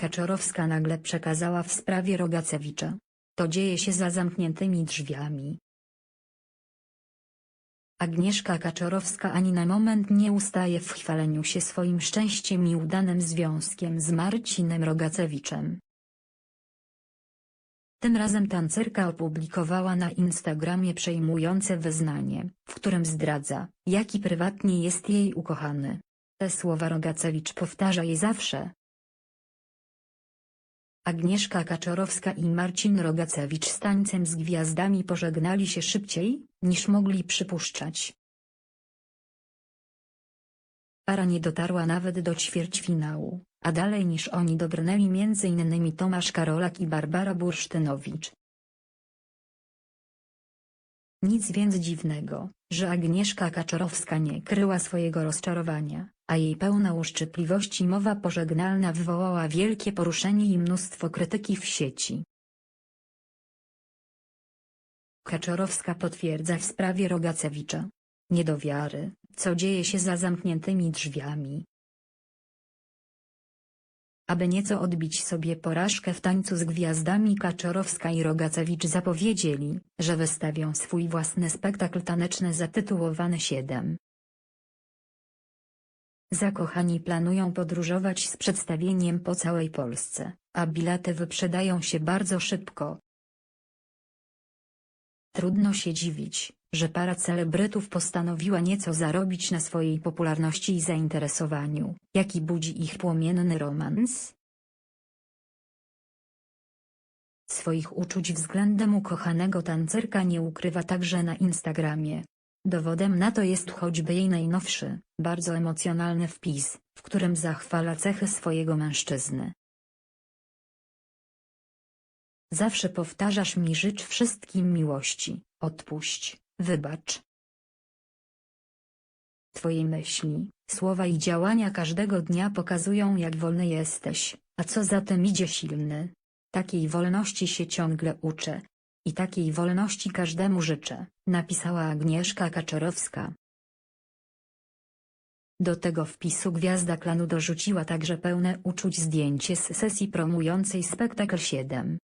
Kaczorowska nagle przekazała w sprawie Rogacewicza. To dzieje się za zamkniętymi drzwiami. Agnieszka Kaczorowska ani na moment nie ustaje w chwaleniu się swoim szczęściem i udanym związkiem z Marcinem Rogacewiczem. Tym razem tancerka opublikowała na Instagramie przejmujące wyznanie, w którym zdradza, jaki prywatnie jest jej ukochany. Te słowa Rogacewicz powtarza je zawsze. Agnieszka Kaczorowska i Marcin Rogacewicz z tańcem z gwiazdami pożegnali się szybciej, niż mogli przypuszczać. Para nie dotarła nawet do ćwierćfinału, a dalej niż oni dobrnęli m.in. Tomasz Karolak i Barbara Bursztynowicz. Nic więc dziwnego, że Agnieszka Kaczorowska nie kryła swojego rozczarowania, a jej pełna uszczypliwości mowa pożegnalna wywołała wielkie poruszenie i mnóstwo krytyki w sieci. Kaczorowska potwierdza w sprawie Rogacewicza. Nie do wiary, co dzieje się za zamkniętymi drzwiami. Aby nieco odbić sobie porażkę w tańcu z gwiazdami Kaczorowska i Rogacewicz zapowiedzieli, że wystawią swój własny spektakl taneczny zatytułowany 7. Zakochani planują podróżować z przedstawieniem po całej Polsce, a bilety wyprzedają się bardzo szybko. Trudno się dziwić, że para celebrytów postanowiła nieco zarobić na swojej popularności i zainteresowaniu, jaki budzi ich płomienny romans. Swoich uczuć względem ukochanego tancerka nie ukrywa także na Instagramie. Dowodem na to jest choćby jej najnowszy, bardzo emocjonalny wpis, w którym zachwala cechy swojego mężczyzny. Zawsze powtarzasz mi życz wszystkim miłości, odpuść, wybacz. Twoje myśli, słowa i działania każdego dnia pokazują jak wolny jesteś, a co za tym idzie silny. Takiej wolności się ciągle uczę. I takiej wolności każdemu życzę, napisała Agnieszka Kaczorowska. Do tego wpisu gwiazda klanu dorzuciła także pełne uczuć zdjęcie z sesji promującej spektakl 7.